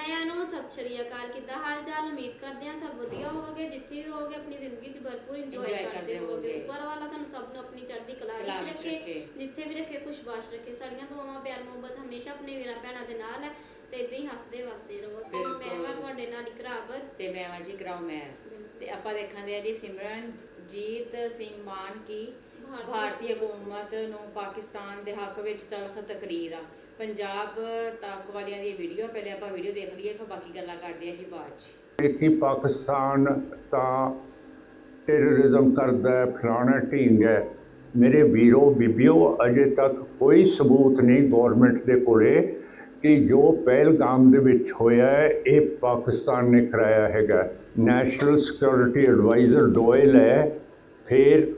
ਆਇਆਂ ਨੂੰ ਸਤਿ ਸ਼੍ਰੀ ਅਕਾਲ ਕਿੱਦਾਂ ਹਾਲ ਚਾਲ ਉਮੀਦ ਕਰਦੇ ਹਾਂ ਸਭ ਵਧੀਆ ਹੋਵੋਗੇ ਜਿੱਥੇ ਵੀ ਹੋਵੋਗੇ ਆਪਣੀ ਜ਼ਿੰਦਗੀ 'ਚ ਭਰਪੂਰ ਇੰਜੋਏ Enjoy ਕਰਦੇ ਕਰਦੇ ਹੋਵੋਗੇ। ਹੋਵੋਗੇ। ਉੱਪਰ ਵਾਲਾ ਤੁਹਾਨੂੰ ਸਭ ਨੂੰ ਆਪਣੀ ਚੜ੍ਹਦੀ ਕਲਾ ਕਲਾ ਵਿੱਚ ਵਿੱਚ ਰੱਖੇ ਰੱਖੇ। ਜਿੱਥੇ ਵੀ ਰੱਖੇ ਖੁਸ਼ਬਾਸ਼ ਰੱਖੇ। ਸਾਡੀਆਂ ਦੁਆਵਾਂ ਪਿਆਰ ਮੁਹੱਬਤ ਹਮੇਸ਼ਾ ਆਪਣੇ ਵੀਰਾਂ ਭੈਣਾਂ ਦੇ ਨਾਲ ਹੈ ਤੇ ਇਦਾਂ ਹੀ ਹੱਸਦੇ ਵਸਦੇ ਰਹੋ। ਤੇ ਬਿਲਕੁਲ। ਮੈਂ ਵਾਂ ਤੁਹਾਡੇ ਨਾਲ ਇਕਰਾਬਤ ਤੇ ਮੈਂ ਵਾਂ ਜੀ ਕਰਾਉ ਮੈਂ। ਤੇ ਆਪਾਂ ਦੇਖਾਂਦੇ ਆ ਜੀ ਸਿਮਰਨ ਜੀਤ ਸਿੰਘ ਮਾਨ ਕੀ ਭਾਰਤੀ ਭਾਰਤੀ ਹਕੂਮਤ ਨੂੰ ਪਾਕਿਸਤਾਨ ਦੇ ਹੱਕ ਵਿੱਚ ਤਲਖ ਤਕਰੀਰ ਆ। ਪੰਜਾਬ ਤੱਕ ਵਾਲਿਆਂ ਦੀ ਵੀਡੀਓ ਪਹਿਲੇ ਆਪਾਂ ਵੀਡੀਓ ਦੇਖ ਲਈਏ, ਫਿਰ ਬਾਕੀ ਗੱਲਾਂ ਕਰਦੇ ਆ ਜੀ ਬਾਅਦ ਚ। ਕਿ ਪਾਕਿਸਤਾਨ ਤਾਂ ਟੈਰਰਿਜ਼ਮ ਕਰਦਾ ਹੈ, ਫਲਾਣਾ ਢੀਂਗ ਹੈ। ਮੇਰੇ ਵੀਰੋ, ਬੀਬੀਓ, ਅਜੇ ਤੱਕ ਕੋਈ ਸਬੂਤ ਨਹੀਂ ਗਵਰਨਮੈਂਟ ਦੇ ਕੋਲੇ ਕਿ ਜੋ ਪਹਿਲਗਾਮ ਦੇ ਵਿੱਚ ਹੋਇਆ ਹੈ, ਇਹ ਪਾਕਿਸਤਾਨ ਨੇ ਕਰਾਇਆ ਹੈਗਾ। ਨੈਸ਼ਨਲ ਸਿਕਿਉਰਿਟੀ ਐਡਵਾਈਜ਼ਰ ਡੋਇਲ ਹੈ, ਫਿਰ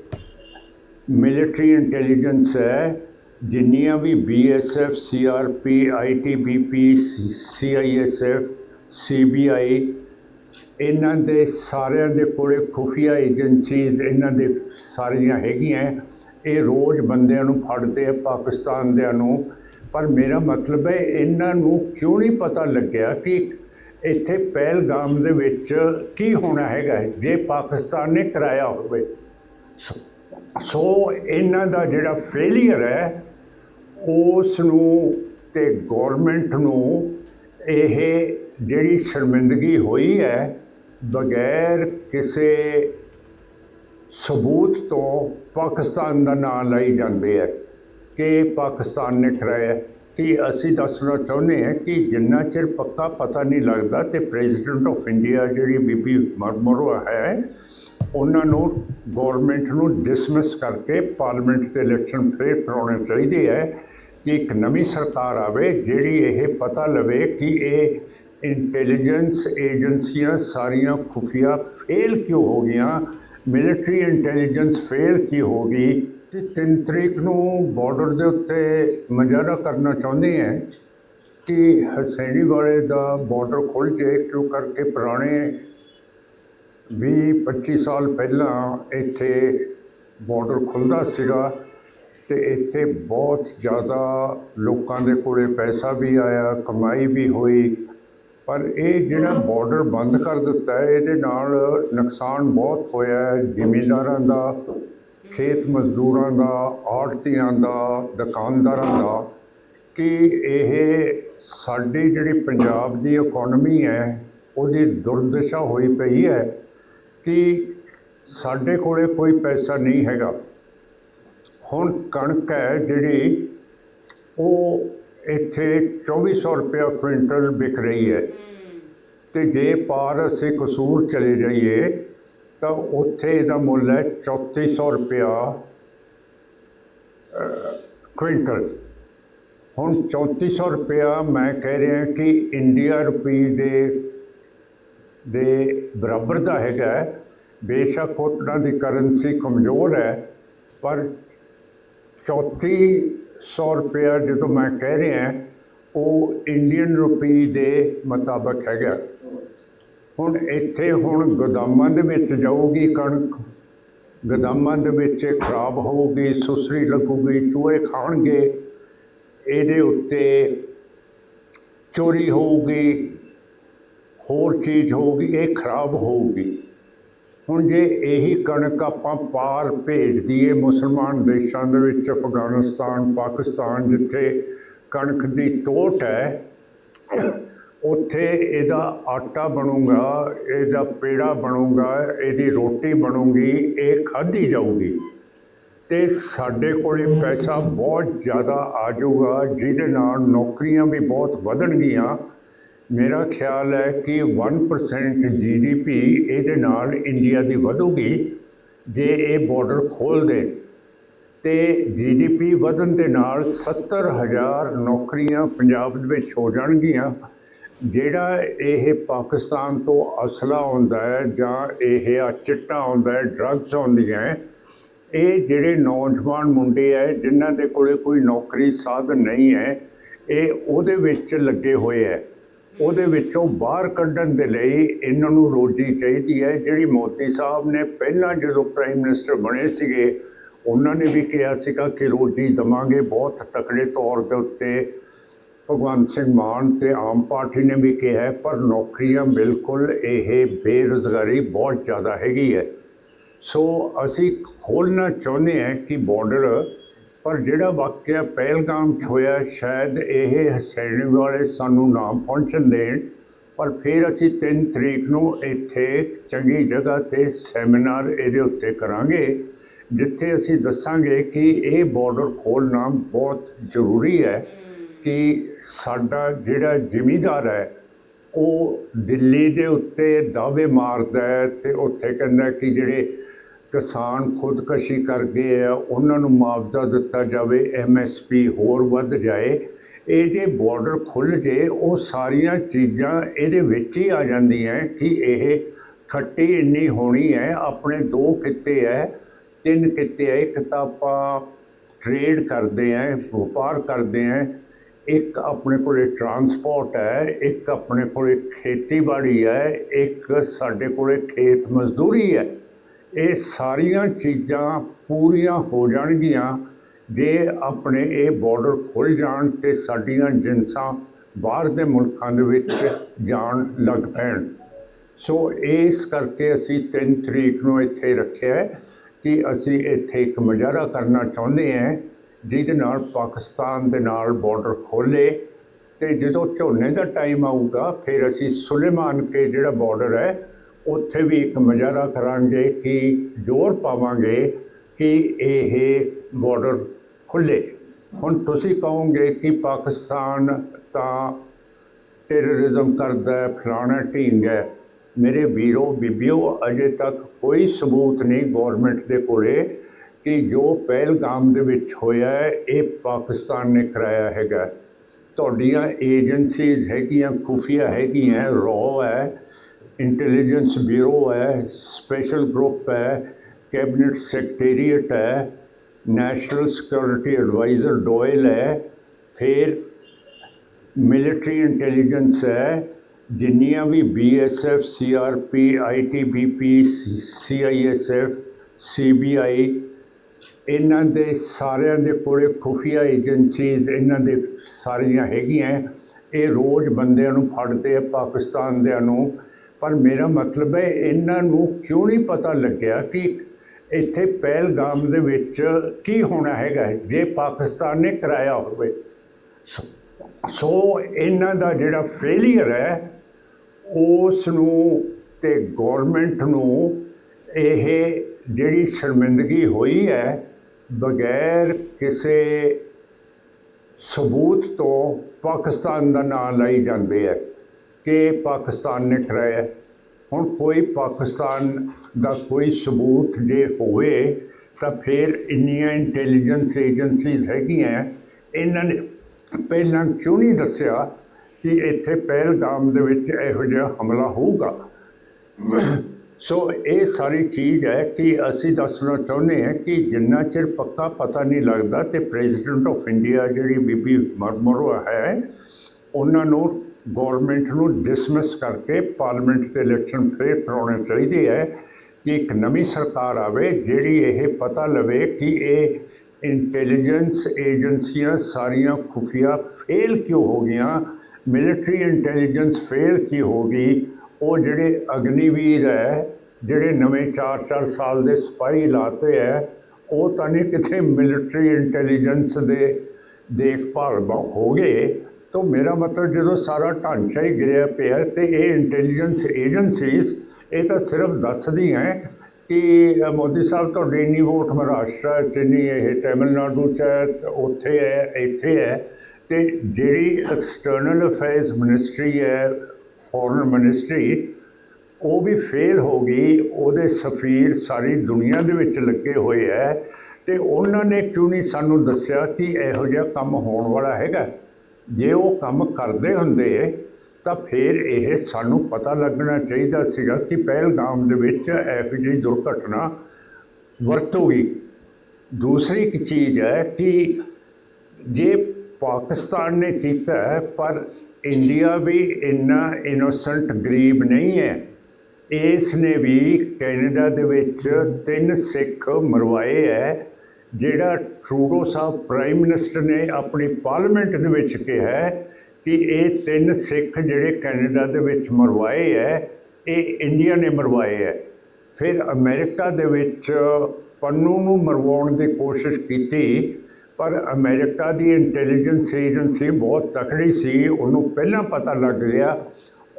ਮਿਲਟਰੀ ਇੰਟੈਲੀਜੈਂਸ ਹੈ ਜਿੰਨੀਆਂ ਵੀ BSF CRP ITBP CISF CBI ਇਹਨਾਂ ਦੇ ਸਾਰਿਆਂ ਦੇ ਕੋਲੇ ਖੁਫੀਆ ਏਜੰਸੀਜ਼ ਇਹਨਾਂ ਦੇ ਸਾਰੀਆਂ ਹੈਗੀਆਂ। ਇਹ ਰੋਜ਼ ਬੰਦਿਆਂ ਨੂੰ ਫੜਦੇ ਆ, ਪਾਕਿਸਤਾਨ ਦਿਆਂ ਨੂੰ। ਪਰ ਮੇਰਾ ਮਤਲਬ ਹੈ, ਇਹਨਾਂ ਨੂੰ ਕਿਉਂ ਨਹੀਂ ਪਤਾ ਲੱਗਿਆ ਕਿ ਇੱਥੇ ਪਹਿਲਗਾਮ ਦੇ ਵਿੱਚ ਕੀ ਹੋਣਾ ਹੈਗਾ ਜੇ ਪਾਕਿਸਤਾਨ ਨੇ ਕਰਾਇਆ ਹੋਵੇ। ਸੋ- ਸੋ ਇਹਨਾਂ ਦਾ ਜਿਹੜਾ ਫੇਲੀਅਰ ਹੈ ਉਸ ਨੂੰ ਅਤੇ ਗੌਰਮੈਂਟ ਨੂੰ ਇਹ ਜਿਹੜੀ ਸ਼ਰਮਿੰਦਗੀ ਹੋਈ ਹੈ, ਬਗੈਰ ਕਿਸੇ ਸਬੂਤ ਤੋਂ ਪਾਕਿਸਤਾਨ ਦਾ ਨਾਂ ਲਈ ਜਾਂਦੇ ਹੈ ਕਿ ਪਾਕਿਸਤਾਨ ਨੇ ਕਰਾਇਆ ਕਿ ਅਸੀਂ ਦੱਸਣਾ ਚਾਹੁੰਦੇ ਹਾਂ ਕਿ ਜਿੰਨਾ ਚਿਰ ਪੱਕਾ ਪਤਾ ਨਹੀਂ ਲੱਗਦਾ ਤੇ ਪ੍ਰੈਜ਼ੀਡੈਂਟ ਆਫ ਇੰਡੀਆ ਜਿਹੜੀ ਬੀਬੀ ਮਰਮਰੋ ਹੈ, ਉਹਨਾਂ ਨੂੰ ਗਵਰਨਮੈਂਟ ਨੂੰ ਡਿਸਮਿਸ ਕਰਕੇ ਪਾਰਲੀਮੈਂਟ ਦੇ ਇਲੈਕਸ਼ਨ ਫੇਰ ਕਰਾਉਣੇ ਚਾਹੀਦੇ ਹੈ ਕਿ ਇੱਕ ਨਵੀਂ ਸਰਕਾਰ ਆਵੇ ਜਿਹੜੀ ਇਹ ਪਤਾ ਲਵੇ ਕਿ ਇਹ ਇੰਟੈਲੀਜੈਂਸ ਏਜੰਸੀਆਂ ਸਾਰੀਆਂ ਖੁਫੀਆ ਫੇਲ ਕਿਉਂ ਹੋ ਗਈਆਂ? ਮਿਲਟਰੀ ਇੰਟੈਲੀਜੈਂਸ ਫੇਲ ਕੀ ਹੋ ਗਈ? ਤੇ 3 ਤਰੀਕ ਨੂੰ ਬਾਰਡਰ ਦੇ ਉੱਤੇ ਮੁਜ਼ਾਹਰਾ ਕਰਨਾ ਚਾਹੁੰਦੇ ਹੈ ਕਿ ਹਸੈਣੀ ਵਾਲੇ ਦਾ ਬਾਰਡਰ ਖੁੱਲ੍ਹ ਜੇ, ਕਿਉਂ ਕਰਕੇ ਪੁਰਾਣੇ 20 25 ਸਾਲ ਪਹਿਲਾਂ ਇੱਥੇ ਬਾਰਡਰ ਖੁੱਲ੍ਹਦਾ ਸੀਗਾ? ਤੇ ਇੱਥੇ ਬਹੁਤ ਜ਼ਿਆਦਾ ਲੋਕਾਂ ਦੇ ਕੋਲ ਪੈਸਾ ਵੀ ਆਇਆ, ਕਮਾਈ ਵੀ ਹੋਈ। ਪਰ ਇਹ ਜਿਹੜਾ ਬਾਰਡਰ ਬੰਦ ਕਰ ਦਿੱਤਾ ਇਹਦੇ ਨਾਲ ਨੁਕਸਾਨ ਬਹੁਤ ਹੋਇਆ ਹੈ। ਜ਼ਿਮੀਂਦਾਰਾਂ ਦਾ, ਖੇਤ ਮਜ਼ਦੂਰਾਂ ਦਾ ਆੜਤੀਆਂ ਦਾ, ਦੁਕਾਨਦਾਰਾਂ ਦਾ ਕਿ ਇਹ ਸਾਡੀ ਜਿਹੜੀ ਪੰਜਾਬ ਦੀ ਇਕੋਨਮੀ ਹੈ, ਉਹਦੀ ਦੁਰਦਸ਼ਾ ਹੋਈ ਪਈ ਹੈ ਕਿ ਸਾਡੇ ਕੋਲ ਕੋਈ ਪੈਸਾ ਨਹੀਂ ਹੈਗਾ। ਹੁਣ ਕਣਕ ਹੈ ਜਿਹੜੀ, ਉਹ ਇੱਥੇ 2400 ਰੁਪਇਆ ਕੁਇੰਟਲ ਵਿਕ ਰਹੀ ਹੈ। ਅਤੇ ਜੇ ਪਾਰ ਅਸੀਂ ਕਸੂਰ ਚਲੇ ਜਾਈਏ, ਤਾਂ ਉੱਥੇ ਇਹਦਾ ਮੁੱਲ ਹੈ ਚੌਂਤੀ ਸੌ ਰੁਪਇਆ ਕੁਇੰਟਲ। ਹੁਣ 3400 ਰੁਪਇਆ ਮੈਂ ਕਹਿ ਰਿਹਾ ਕਿ ਇੰਡੀਆ ਰੁਪਈ ਦੇ ਦੇ ਬਰਾਬਰ ਦਾ ਹੈਗਾ ਬੇਸ਼ੱਕ ਉਹਨਾਂ ਦੀ ਕਰੰਸੀ ਕਮਜ਼ੋਰ ਹੈ, ਪਰ 3400 ਰੁਪਇਆ ਜਦੋਂ ਮੈਂ ਕਹਿ ਰਿਹਾ, ਉਹ ਇੰਡੀਅਨ ਰੁਪਈ ਦੇ ਮੁਤਾਬਕ ਹੈਗਾ। ਹੁਣ ਇੱਥੇ ਹੁਣ ਗੋਦਾਮਾਂ ਦੇ ਵਿੱਚ ਜਾਊਗੀ ਕਣਕ, ਗੋਦਾਮਾਂ ਦੇ ਵਿੱਚ ਖਰਾਬ ਹੋਊਗੀ, ਸੁਸਰੀ ਲੱਗੂਗੀ, ਚੂਹੇ ਖਾਣਗੇ, ਇਹਦੇ ਉੱਤੇ ਚੋਰੀ ਹੋਊਗੀ, ਹੋਰ ਚੀਜ਼ ਹੋਊਗੀ, ਇਹ ਖਰਾਬ ਹੋਊਗੀ। ਹੁਣ ਜੇ ਇਹੀ ਕਣਕ ਆਪਾਂ ਪਾਰ ਭੇਜ ਦਈਏ, ਮੁਸਲਮਾਨ ਦੇਸ਼ਾਂ ਦੇ ਵਿੱਚ, ਅਫਗਾਨਿਸਤਾਨ, ਪਾਕਿਸਤਾਨ ਜਿੱਥੇ ਕਣਕ ਦੀ ਟੋਟ ਹੈ, ਉੱਥੇ ਇਹਦਾ ਆਟਾ ਬਣੂਗਾ, ਇਹਦਾ ਪੇੜਾ ਬਣੂਗਾ, ਇਹਦੀ ਰੋਟੀ ਬਣੂਗੀ, ਇਹ ਖਾਧੀ ਜਾਊਗੀ। ਤੇ ਸਾਡੇ ਕੋਲੇ ਪੈਸਾ ਬਹੁਤ ਜ਼ਿਆਦਾ ਆ ਜਾਊਗਾ, ਜਿਹਦੇ ਨਾਲ ਨੌਕਰੀਆਂ ਵੀ ਬਹੁਤ ਵਧਣਗੀਆਂ। ਮੇਰਾ ਖਿਆਲ ਹੈ ਕਿ 1% ਜੀਡੀਪੀ ਇਹਦੇ ਨਾਲ ਇੰਡੀਆ ਦੀ ਵਧੂਗੀ ਜੇ ਇਹ ਬਾਰਡਰ ਖੋਲ੍ਹ ਦੇ। ਤੇ ਜੀਡੀਪੀ ਵਧਣ ਦੇ ਨਾਲ 70000 ਨੌਕਰੀਆਂ ਪੰਜਾਬ ਦੇ ਵਿੱਚ ਹੋ ਜਾਣਗੀਆਂ, ਜਿਹੜਾ ਇਹ ਪਾਕਿਸਤਾਨ ਤੋਂ ਅਸਲਾ ਆਉਂਦਾ ਹੈ ਜਾਂ ਇਹ ਆ ਚਿੱਟਾ ਆਉਂਦਾ ਹੈ ਡਰੱਗਸ ਆਉਂਦੀਆਂ ਇਹ ਜਿਹੜੇ ਨੌਜਵਾਨ ਮੁੰਡੇ ਹੈ, ਜਿਨ੍ਹਾਂ ਦੇ ਕੋਲੇ ਕੋਈ ਨੌਕਰੀ ਸਾਧਨ ਨਹੀਂ ਹੈ, ਇਹ ਉਹਦੇ ਵਿੱਚ ਲੱਗੇ ਹੋਏ ਹੈ। ਉਹਦੇ ਵਿੱਚੋਂ ਬਾਹਰ ਕੱਢਣ ਦੇ ਲਈ ਇਹਨਾਂ ਨੂੰ ਰੋਜੀ ਚਾਹੀਦੀ ਹੈ। ਜਿਹੜੀ ਮੋਦੀ ਸਾਹਿਬ ਨੇ ਪਹਿਲਾਂ ਜਦੋਂ ਪ੍ਰਾਈਮ ਮਿਨਿਸਟਰ ਬਣੇ ਸੀਗੇ, ਉਹਨਾਂ ਨੇ ਵੀ ਕਿਹਾ ਸੀਗਾ ਕਿ ਰੋਜੀ ਦਵਾਂਗੇ ਬਹੁਤ ਤਕੜੇ ਤੌਰ ਦੇ ਉੱਤੇ। ਭਗਵੰਤ ਸਿੰਘ ਮਾਨ ਤੇ ਆਮ ਪਾਰਟੀ ਨੇ ਵੀ ਕਿਹਾ, ਪਰ ਨੌਕਰੀਆਂ ਬਿਲਕੁਲ ਇਹ ਬੇਰੁਜ਼ਗਾਰੀ ਬਹੁਤ ਜ਼ਿਆਦਾ ਹੈਗੀ ਹੈ। ਸੋ ਅਸੀਂ ਖੋਲ੍ਹਣਾ ਚਾਹੁੰਦੇ ਹਾਂ ਕਿ ਬਾਰਡਰ ਪਰ ਜਿਹੜਾ ਵਾਕਿਆ ਪਹਿਲਗਾਮ 'ਚ ਹੋਇਆ, ਸ਼ਾਇਦ ਇਹ ਹਸੈਣੀ ਵਾਲੇ ਸਾਨੂੰ ਨਾ ਪਹੁੰਚਣ ਦੇਣ। ਪਰ ਫਿਰ ਅਸੀਂ 3 ਤਰੀਕ ਨੂੰ ਇੱਥੇ ਚੰਗੀ ਜਗ੍ਹਾ ਤੇ ਸੈਮੀਨਾਰ ਇਹਦੇ ਉੱਤੇ ਕਰਾਂਗੇ, ਜਿੱਥੇ ਅਸੀਂ ਦੱਸਾਂਗੇ ਕਿ ਇਹ ਬਾਰਡਰ ਖੋਲ੍ਹਣਾ ਬਹੁਤ ਜ਼ਰੂਰੀ ਹੈ ਕਿ ਸਾਡਾ ਜਿਹੜਾ ਜ਼ਿਮੀਦਾਰ ਹੈ, ਉਹ ਦਿੱਲੀ ਦੇ ਉੱਤੇ ਦਾਅਵੇ ਮਾਰਦਾ ਹੈ ਤੇ ਉੱਥੇ ਕਹਿੰਦਾ ਕਿ ਜਿਹੜੇ ਕਿਸਾਨ ਖੁਦਕਸ਼ੀ ਕਰ ਗਏ ਆ ਉਹਨਾਂ ਨੂੰ ਮੁਆਵਜ਼ਾ ਦਿੱਤਾ ਜਾਵੇ ਐਮਐਸਪੀ ਹੋਰ ਵੱਧ ਜਾਏ, ਇਹ ਜੇ ਬਾਰਡਰ ਖੁੱਲ ਜੇ, ਉਹ ਸਾਰੀਆਂ ਚੀਜ਼ਾਂ ਇਹਦੇ ਵਿੱਚ ਹੀ ਆ ਜਾਂਦੀਆਂ ਕਿ ਇਹ ਖੱਟੀ ਇੰਨੀ ਹੋਣੀ ਹੈ, ਆਪਣੇ ਦੋ ਕਿੱਤੇ ਹੈ, ਤਿੰਨ ਕਿੱਤੇ ਹੈ, ਇੱਕ ਤਾਂ ਆਪਾਂ ਟ੍ਰੇਡ ਕਰਦੇ ਆ ਵਪਾਰ ਕਰਦੇ ਆ ਇੱਕ ਆਪਣੇ ਕੋਲੇ ਟਰਾਂਸਪੋਰਟ ਹੈ, ਇੱਕ ਆਪਣੇ ਕੋਲੇ ਖੇਤੀਬਾੜੀ ਹੈ, ਇੱਕ ਸਾਡੇ ਕੋਲੇ ਖੇਤ ਮਜ਼ਦੂਰੀ ਹੈ। ਇਹ ਸਾਰੀਆਂ ਚੀਜ਼ਾਂ ਪੂਰੀਆਂ ਹੋ ਜਾਣਗੀਆਂ ਜੇ ਆਪਣੇ ਇਹ ਬਾਰਡਰ ਖੁੱਲ ਜਾਣ ਤੇ ਸਾਡੀਆਂ ਜਿੰਸਾਂ ਬਾਹਰ ਦੇ ਮੁਲਕਾਂ ਦੇ ਵਿੱਚ ਜਾਣ ਲੱਗ ਪੈਣ। ਸੋ ਇਸ ਕਰਕੇ ਅਸੀਂ 3 ਤਰੀਕ ਨੂੰ ਇੱਥੇ ਰੱਖਿਆ ਹੈ ਕਿ ਅਸੀਂ ਇੱਥੇ ਇੱਕ ਮੁਜ਼ਾਹਰਾ ਕਰਨਾ ਚਾਹੁੰਦੇ ਹਾਂ, ਜਿਹਦੇ ਨਾਲ ਪਾਕਿਸਤਾਨ ਦੇ ਨਾਲ ਬਾਰਡਰ ਖੋਲੇ ਤੇ ਜਦੋਂ ਝੋਨੇ ਦਾ ਟਾਈਮ ਆਊਗਾ, ਫਿਰ ਅਸੀਂ ਸੁਲੇਮਾਨ ਕੇ ਜਿਹੜਾ ਬਾਰਡਰ ਹੈ ਉੱਥੇ ਵੀ ਇੱਕ ਮੁਜ਼ਾਹਰਾ ਕਰਾਂਗੇ ਕਿ ਜ਼ੋਰ ਪਾਵਾਂਗੇ ਕਿ ਇਹ ਬਾਰਡਰ ਖੁੱਲੇ ਹੁਣ ਤੁਸੀਂ ਕਹੋਗੇ ਕਿ ਪਾਕਿਸਤਾਨ ਤਾਂ ਟੈਰਰਿਜ਼ਮ ਕਰਦਾ ਹੈ, ਫਲਾਣਾ ਢੀਂਗ ਹੈ। ਮੇਰੇ ਵੀਰੋ, ਬੀਬੀਓ, ਅਜੇ ਤੱਕ ਕੋਈ ਸਬੂਤ ਨਹੀਂ ਗਵਰਨਮੈਂਟ ਦੇ ਕੋਲੇ ਕਿ ਜੋ ਪਹਿਲਗਾਮ ਦੇ ਵਿੱਚ ਹੋਇਆ ਹੈ, ਇਹ ਪਾਕਿਸਤਾਨ ਨੇ ਕਰਾਇਆ ਹੈਗਾ। ਤੁਹਾਡੀਆਂ ਏਜੰਸੀਜ਼ ਹੈਗੀਆਂ, ਖੁਫੀਆ ਹੈਗੀਆਂ ਰੋ ਹੈ। ਇੰਟੈਲੀਜੈਂਸ ਬਿਊਰੋ ਹੈ, ਸਪੈਸ਼ਲ ਗਰੁੱਪ ਹੈ, ਕੈਬਨਿਟ ਸੈਕਟਰੀਏਟ ਹੈ, ਨੈਸ਼ਨਲ ਸਿਕਿਉਰਿਟੀ ਐਡਵਾਈਜ਼ਰ ਡੋਇਲ ਹੈ, ਫਿਰ ਮਿਲਟਰੀ ਇੰਟੈਲੀਜੈਂਸ ਹੈ, ਜਿੰਨੀਆਂ ਵੀ BSF CRP ITBP CISF CBI ਇਹਨਾਂ ਦੇ ਸਾਰਿਆਂ ਦੇ ਕੋਲੇ ਖੁਫੀਆ ਏਜੰਸੀਜ਼ ਇਹਨਾਂ ਦੇ ਸਾਰੀਆਂ ਹੈਗੀਆਂ, ਇਹ ਰੋਜ਼ ਬੰਦਿਆਂ ਨੂੰ ਫੜਦੇ ਆ ਪਾਕਿਸਤਾਨ ਦਿਆਂ ਨੂੰ ਪਰ ਮੇਰਾ ਮਤਲਬ ਹੈ ਇਹਨਾਂ ਨੂੰ ਕਿਉਂ ਨਹੀਂ ਪਤਾ ਲੱਗਿਆ ਕਿ ਇੱਥੇ ਪਹਿਲਗਾਮ ਦੇ ਵਿੱਚ ਕੀ ਹੋਣਾ ਹੈਗਾ ਜੇ ਪਾਕਿਸਤਾਨ ਨੇ ਕਰਾਇਆ ਹੋਵੇ। ਸੋ- ਸੋ ਇਹਨਾਂ ਦਾ ਜਿਹੜਾ ਫੇਲਿਅਰ ਹੈ ਉਸ ਨੂੰ ਤੇ ਗਵਰਨਮੈਂਟ ਨੂੰ ਇਹ ਜਿਹੜੀ ਸ਼ਰਮਿੰਦਗੀ ਹੋਈ ਹੈ, ਬਗੈਰ ਕਿਸੇ ਸਬੂਤ ਤੋਂ ਪਾਕਿਸਤਾਨ ਦਾ ਨਾਂ ਲਈ ਜਾਂਦੇ ਹੈ। ਕਿ ਪਾਕਿਸਤਾਨ ਨੇ ਕਰਾਇਆ ਹੁਣ ਕੋਈ ਪਾਕਿਸਤਾਨ ਦਾ ਕੋਈ ਸਬੂਤ ਜੇ ਹੋਵੇ, ਤਾਂ ਫਿਰ ਇੰਨੀਆਂ ਇੰਟੈਲੀਜੈਂਸ ਏਜੰਸੀਜ਼ ਹੈਗੀਆਂ। ਇਹਨਾਂ ਨੇ ਪਹਿਲਾਂ ਕਿਉਂ ਨਹੀਂ ਦੱਸਿਆ ਕਿ ਇੱਥੇ ਪਹਿਲਗਾਮ ਦੇ ਵਿੱਚ ਇਹੋ ਜਿਹਾ ਹਮਲਾ ਹੋਊਗਾ? ਸੋ ਇਹ ਸਾਰੀ ਚੀਜ਼ ਹੈ ਕਿ ਅਸੀਂ ਦੱਸਣਾ ਚਾਹੁੰਦੇ ਹਾਂ ਕਿ ਜਿੰਨਾ ਚਿਰ ਪੱਕਾ ਪਤਾ ਨਹੀਂ ਲੱਗਦਾ ਤੇ ਪ੍ਰੈਜ਼ੀਡੈਂਟ ਆਫ ਇੰਡੀਆ ਜਿਹੜੀ ਬੀਬੀ ਮਰਮਰੋ ਹੈ, ਉਹਨਾਂ ਨੂੰ ਗਵਰਨਮੈਂਟ ਨੂੰ ਡਿਸਮਿਸ ਕਰਕੇ ਪਾਰਲੀਮੈਂਟ ਦੇ ਇਲੈਕਸ਼ਨ ਫੇਰ ਕਰਾਉਣੇ ਚਾਹੀਦੇ ਹੈ ਕਿ ਇੱਕ ਨਵੀਂ ਸਰਕਾਰ ਆਵੇ ਜਿਹੜੀ ਇਹ ਪਤਾ ਲਵੇ ਕਿ ਇਹ ਇੰਟੈਲੀਜੈਂਸ ਏਜੰਸੀਆਂ ਸਾਰੀਆਂ ਖੁਫੀਆ ਫੇਲ ਕਿਉਂ ਹੋ ਗਈਆਂ ਮਿਲਟਰੀ ਇੰਟੈਲੀਜੈਂਸ ਫੇਲ ਕੀ ਹੋ ਗਈ, ਉਹ ਜਿਹੜੇ ਅਗਨੀਵੀਰ ਹੈ, ਜਿਹੜੇ ਨਵੇਂ 4-4 ਸਾਲ ਦੇ ਸਿਪਾਹੀ ਲਾਤੇ ਹੈ, ਉਹ ਤਾਂ ਨਹੀਂ ਕਿਤੇ ਮਿਲਟਰੀ ਇੰਟੈਲੀਜੈਂਸ ਦੇ ਦੇਖਭਾਲ ਹੋ ਗਏ। ਤਾਂ ਮੇਰਾ ਮਤਲਬ ਜਦੋਂ ਸਾਰਾ ਢਾਂਚਾ ਹੀ ਗਿਰਿਆ ਪਿਆ ਤੇ ਇਹ ਇੰਟੈਲੀਜੈਂਸ ਏਜੰਸੀਜ਼ ਇਹ ਤਾਂ ਸਿਰਫ ਦੱਸਦੀ ਹੈ ਕਿ ਮੋਦੀ ਸਾਹਿਬ ਤੁਹਾਡੀ ਇੰਨੀ ਵੋਟ ਮਹਾਰਾਸ਼ਟਰ ਚ ਨਹੀਂ ਇਹ ਤਾਮਿਲਨਾਡੂ ਚ ਹੈ, ਉੱਥੇ ਹੈ ਇੱਥੇ ਹੈ ਤੇ ਜਿਹੜੀ ਐਕਸਟਰਨਲ ਅਫੇਅਰਸ ਮਿਨਿਸਟਰੀ ਹੈ ਫੋਰਨ ਮਿਨਿਸਟਰੀ ਉਹ ਵੀ ਫੇਲ ਹੋ ਗਈ ਉਹਦੇ ਸਫੀਰ ਸਾਰੀ ਦੁਨੀਆ ਦੇ ਵਿੱਚ ਲੱਗੇ ਹੋਏ ਹੈ ਤੇ ਉਹਨਾਂ ਨੇ ਕਿਉਂ ਨਹੀਂ ਸਾਨੂੰ ਦੱਸਿਆ ਕਿ ਇਹੋ ਜਿਹਾ ਕੰਮ ਹੋਣ ਵਾਲਾ ਹੈਗਾ? ਜੇ ਉਹ ਕੰਮ ਕਰਦੇ ਹੁੰਦੇ, ਤਾਂ ਫਿਰ ਇਹ ਸਾਨੂੰ ਪਤਾ ਲੱਗਣਾ ਚਾਹੀਦਾ ਸੀਗਾ ਕਿ ਪਹਿਲਗਾਮ ਦੇ ਵਿੱਚ ਇਹੋ ਜਿਹੀ ਦੁਰਘਟਨਾ ਵਰਤੋਗੀ। ਦੂਸਰੀ ਇੱਕ ਚੀਜ਼ ਹੈ ਕਿ ਜੇ ਪਾਕਿਸਤਾਨ ਨੇ ਕੀਤਾ ਪਰ ਇੰਡੀਆ ਵੀ ਇੰਨਾ ਇਨੋਸੈਂਟ ਗਰੀਬ ਨਹੀਂ ਹੈ, ਇਸ ਨੇ ਵੀ ਕੈਨੇਡਾ ਦੇ ਵਿੱਚ ਤਿੰਨ ਸਿੱਖ ਮਰਵਾਏ ਹੈ, ਜਿਹੜਾ ਟਰੂਡੋ ਸਾਹਿਬ ਪ੍ਰਾਈਮ ਮਿਨਿਸਟਰ ਨੇ ਆਪਣੀ ਪਾਰਲੀਮੈਂਟ ਦੇ ਵਿੱਚ ਕਿਹਾ ਕਿ ਇਹ ਤਿੰਨ ਸਿੱਖ ਜਿਹੜੇ ਕੈਨੇਡਾ ਦੇ ਵਿੱਚ ਮਰਵਾਏ ਹੈ, ਇਹ ਇੰਡੀਆ ਨੇ ਮਰਵਾਏ ਹੈ। ਫਿਰ ਅਮਰੀਕਾ ਦੇ ਵਿੱਚ ਪੰਨੂ ਨੂੰ ਮਰਵਾਉਣ ਦੀ ਕੋਸ਼ਿਸ਼ ਕੀਤੀ, ਪਰ ਅਮਰੀਕਾ ਦੀ ਇੰਟੈਲੀਜੈਂਸ ਏਜੰਸੀ ਬਹੁਤ ਤਕੜੀ ਸੀ, ਉਹਨੂੰ ਪਹਿਲਾਂ ਪਤਾ ਲੱਗ ਗਿਆ,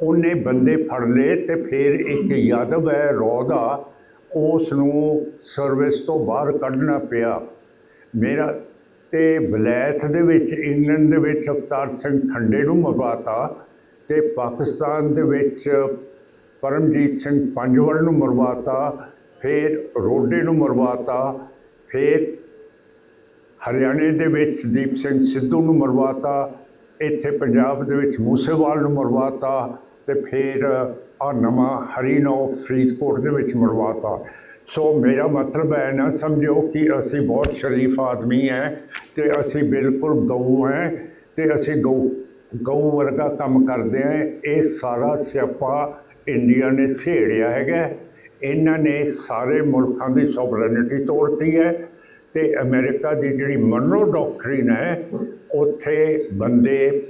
ਉਹਨੇ ਬੰਦੇ ਫੜ ਲਏ ਤੇ ਫਿਰ ਇੱਕ ਯਾਦਵ ਹੈ, ਰੋਦਾ, ਉਸ ਨੂੰ ਸਰਵਿਸ ਤੋਂ ਬਾਹਰ ਕੱਢਣਾ ਪਿਆ। ਮੇਰਾ ਤੇ ਬਲੈਥ ਦੇ ਵਿੱਚ, ਇੰਗਲੈਂਡ ਦੇ ਵਿੱਚ ਅਵਤਾਰ ਸਿੰਘ ਖੰਡੇ ਨੂੰ ਮਰਵਾਤਾ ਤੇ ਪਾਕਿਸਤਾਨ ਦੇ ਵਿੱਚ ਪਰਮਜੀਤ ਸਿੰਘ ਪੰਜਵੜ ਨੂੰ ਮਰਵਾਤਾ, ਫਿਰ ਰੋਡੇ ਨੂੰ ਮਰਵਾਤਾ, ਫਿਰ ਹਰਿਆਣੇ ਦੇ ਵਿੱਚ ਦੀਪ ਸਿੰਘ ਸਿੱਧੂ ਨੂੰ ਮਰਵਾਤਾ, ਇੱਥੇ ਪੰਜਾਬ ਦੇ ਵਿੱਚ ਮੂਸੇਵਾਲ ਨੂੰ ਮਰਵਾਤਾ ਤੇ ਫਿਰ ਆ ਨਵਾਂ ਹਰੀਨੋ ਫਰੀਦਕੋਟ ਦੇ ਵਿੱਚ ਮਰਵਾਤਾ। ਸੋ ਮੇਰਾ ਮਤਲਬ ਹੈ ਨਾ, ਸਮਝੋ ਕਿ ਅਸੀਂ ਬਹੁਤ ਸ਼ਰੀਫ ਆਦਮੀ ਹੈ ਤੇ ਅਸੀਂ ਬਿਲਕੁਲ ਗਊ ਹੈ ਤੇ ਅਸੀਂ ਗਊ ਗਊ ਵਰਗਾ ਕੰਮ ਕਰਦੇ ਹਾਂ। ਇਹ ਸਾਰਾ ਸਿਆਪਾ ਇੰਡੀਆ ਨੇ ਛੇੜਿਆ ਹੈਗਾ। ਇਹਨਾਂ ਨੇ ਸਾਰੇ ਮੁਲਕਾਂ ਦੀ ਸੋਵਰਨਿਟੀ ਤੋੜਤੀ ਹੈ ਤੇ ਅਮਰੀਕਾ ਦੀ ਜਿਹੜੀ ਮਨੋ ਡਾਕਟਰੀਨ ਹੈ, ਉੱਥੇ ਬੰਦੇ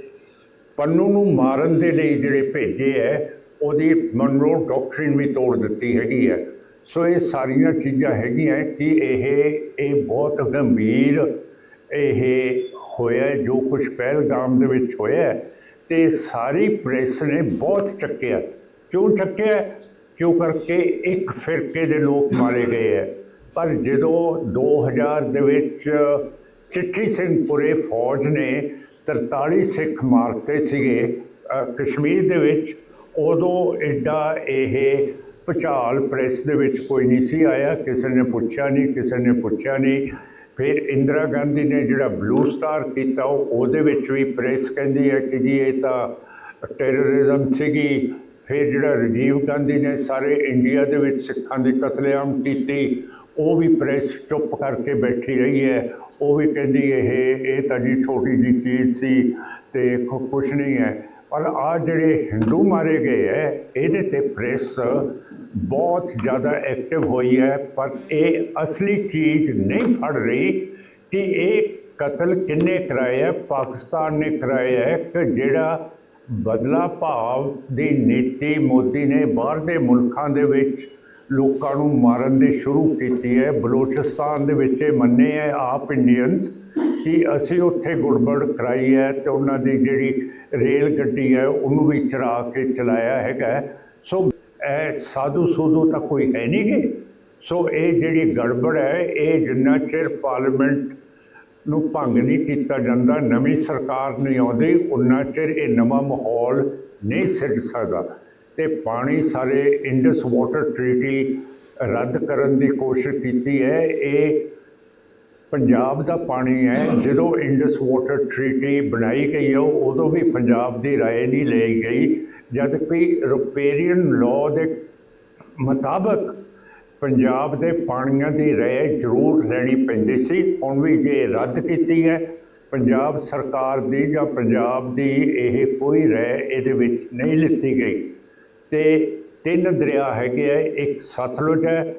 ਪੰਨੂ ਨੂੰ ਮਾਰਨ ਦੇ ਲਈ ਜਿਹੜੇ ਭੇਜੇ ਹੈ, ਉਹਦੀ ਮਨੋ ਡਾਕਟਰੀਨ ਵੀ ਤੋੜ ਦਿੱਤੀ ਹੈਗੀ ਹੈ। ਸੋ ਇਹ ਸਾਰੀਆਂ ਚੀਜ਼ਾਂ ਹੈਗੀਆਂ ਕਿ ਇਹ ਇਹ ਬਹੁਤ ਗੰਭੀਰ ਇਹ ਹੋਇਆ ਜੋ ਕੁਝ ਪਹਿਲਗਾਮ ਦੇ ਵਿੱਚ ਹੋਇਆ ਹੈ, ਤੇ ਸਾਰੀ ਪ੍ਰੈਸ ਨੇ ਬਹੁਤ ਚੱਕਿਆ। ਕਿਉਂ ਚੱਕਿਆ? ਕਿਉਂ ਕਰਕੇ ਇੱਕ ਫਿਰਕੇ ਦੇ ਲੋਕ ਮਾਰੇ ਗਏ ਹੈ। ਪਰ ਜਦੋਂ 2000 ਦੇ ਵਿੱਚ ਚਿੱਠੀ ਸਿੰਘ ਸਿੰਘਪੁਰੇ ਫੌਜ ਨੇ 43 ਸਿੱਖ ਮਾਰਤੇ ਸੀਗੇ ਕਸ਼ਮੀਰ ਦੇ ਵਿੱਚ ਉਦੋਂ ਐਡਾ ਇਹ ਭੁਚਾਲ ਪ੍ਰੈਸ ਦੇ ਵਿੱਚ ਕੋਈ ਨਹੀਂ ਸੀ ਆਇਆ, ਕਿਸੇ ਨੇ ਪੁੱਛਿਆ ਨਹੀਂ, ਕਿਸੇ ਨੇ ਪੁੱਛਿਆ ਨਹੀਂ। ਫਿਰ ਇੰਦਰਾ ਗਾਂਧੀ ਨੇ ਜਿਹੜਾ ਬਲੂ ਸਟਾਰ ਕੀਤਾ ਉਹਦੇ ਵਿੱਚ ਵੀ ਪ੍ਰੈਸ ਕਹਿੰਦੀ ਹੈ ਕਿ ਜੀ ਇਹ ਤਾਂ ਟੈਰਰਿਜ਼ਮ ਸੀਗੀ। ਫਿਰ ਜਿਹੜਾ ਰਾਜੀਵ ਗਾਂਧੀ ਨੇ ਸਾਰੇ ਇੰਡੀਆ ਦੇ ਵਿੱਚ ਸਿੱਖਾਂ ਦੀ ਕਤਲੇਆਮ ਕੀਤੀ, ਉਹ ਵੀ ਪ੍ਰੈਸ ਚੁੱਪ ਕਰਕੇ ਬੈਠੀ ਰਹੀ ਹੈ। ਉਹ ਵੀ ਕਹਿੰਦੀ ਇਹ ਇਹ ਤਾਂ ਜੀ ਛੋਟੀ ਜੀ ਚੀਜ਼ ਸੀ ਤੇ ਕੁ- ਨਹੀਂ ਹੈ। ਪਰ ਆ ਜਿਹੜੇ ਹਿੰਦੂ ਮਾਰੇ ਗਏ ਹੈ ਇਹਦੇ ਤੇ ਪ੍ਰੈਸ ਬਹੁਤ ਜ਼ਿਆਦਾ ਐਕਟਿਵ ਹੋਈ ਹੈ ਪਰ ਇਹ ਅਸਲੀ ਚੀਜ਼ ਨਹੀਂ ਫੜ ਰਹੀ ਕਿ ਇਹ ਕਤਲ ਕਿੰਨੇ ਕਰਾਇਆ ਪਾਕਿਸਤਾਨ ਨੇ ਕਰਾਇਆ ਹੈ ਕਿ ਜਿਹੜਾ ਬਦਲਾ ਭਾਵ ਦੀ ਨੀਤੀ ਮੋਦੀ ਨੇ ਬਾਹਰ ਦੇ ਮੁਲਕਾਂ ਦੇ ਵਿੱਚ ਲੋਕਾਂ ਨੂੰ ਮਾਰਨ ਦੀ ਸ਼ੁਰੂ ਕੀਤੀ ਹੈ ਬਲੋਚਿਸਤਾਨ ਦੇ ਵਿੱਚ ਇਹ ਮੰਨੇ ਹੈ ਆਪ ਇੰਡੀਅਨਸ ਕਿ ਅਸੀਂ ਉੱਥੇ ਗੁੜਬੜ ਕਰਾਈ ਹੈ ਤੇ ਉਹਨਾਂ ਦੀ ਜਿਹੜੀ ਰੇਲ ਗੱਡੀ ਹੈ, ਉਹਨੂੰ ਵੀ ਚਰਾ ਕੇ ਚਲਾਇਆ ਹੈਗਾ ਸੋ ਇਹ ਸਾਧੂ ਸੂਧੂ ਤਾਂ ਕੋਈ ਹੈ ਨਹੀਂ ਗੇ। ਸੋ ਇਹ ਜਿਹੜੀ ਗੜਬੜ ਹੈ, ਇਹ ਜਿੰਨਾ ਚਿਰ ਪਾਰਲੀਮੈਂਟ ਨੂੰ ਭੰਗ ਨਹੀਂ ਕੀਤਾ ਜਾਂਦਾ, ਨਵੀਂ ਸਰਕਾਰ ਨਹੀਂ ਆਉਂਦੀ, ਉਨਾ ਚਿਰ ਇਹ ਨਵਾਂ ਮਾਹੌਲ ਨਹੀਂ ਸਿਰਜ ਸਕਦਾ। ਤੇ ਪਾਣੀ ਸਾਰੇ ਇੰਡਸ ਵਾਟਰ ਟ੍ਰੀਟੀ ਰੱਦ ਕਰਨ ਦੀ ਕੋਸ਼ਿਸ਼ ਕੀਤੀ ਹੈ। ਇਹ ਪੰਜਾਬ ਦਾ ਪਾਣੀ ਹੈ ਜਦੋਂ ਇੰਡਸ ਵਾਟਰ ਟ੍ਰੀਟੀ ਬਣਾਈ ਗਈ ਹੈ ਉਦੋਂ ਵੀ ਪੰਜਾਬ ਦੀ رائے ਨਹੀਂ ਲਈ ਗਈ ਜਦ ਕਿ ਰੁਪੇਰੀਅਨ ਲਾਅ ਦੇ ਮੁਤਾਬਕ ਪੰਜਾਬ ਦੇ ਪਾਣੀਆਂ ਦੀ ਰਾਏ ਜ਼ਰੂਰ ਲੈਣੀ ਪੈਂਦੀ ਸੀ ਹੁਣ ਵੀ ਜੇ ਰੱਦ ਕੀਤੀ ਹੈ ਪੰਜਾਬ ਸਰਕਾਰ ਦੀ ਜਾਂ ਪੰਜਾਬ ਦੀ ਇਹ ਕੋਈ ਰਾਏ ਇਹਦੇ ਵਿੱਚ ਨਹੀਂ ਲਿੱਤੀ ਗਈ ਤੇ ਤਿੰਨ ਦਰਿਆ ਹੈਗੇ ਆ ਇੱਕ ਸਤਲੁਜ ਹੈ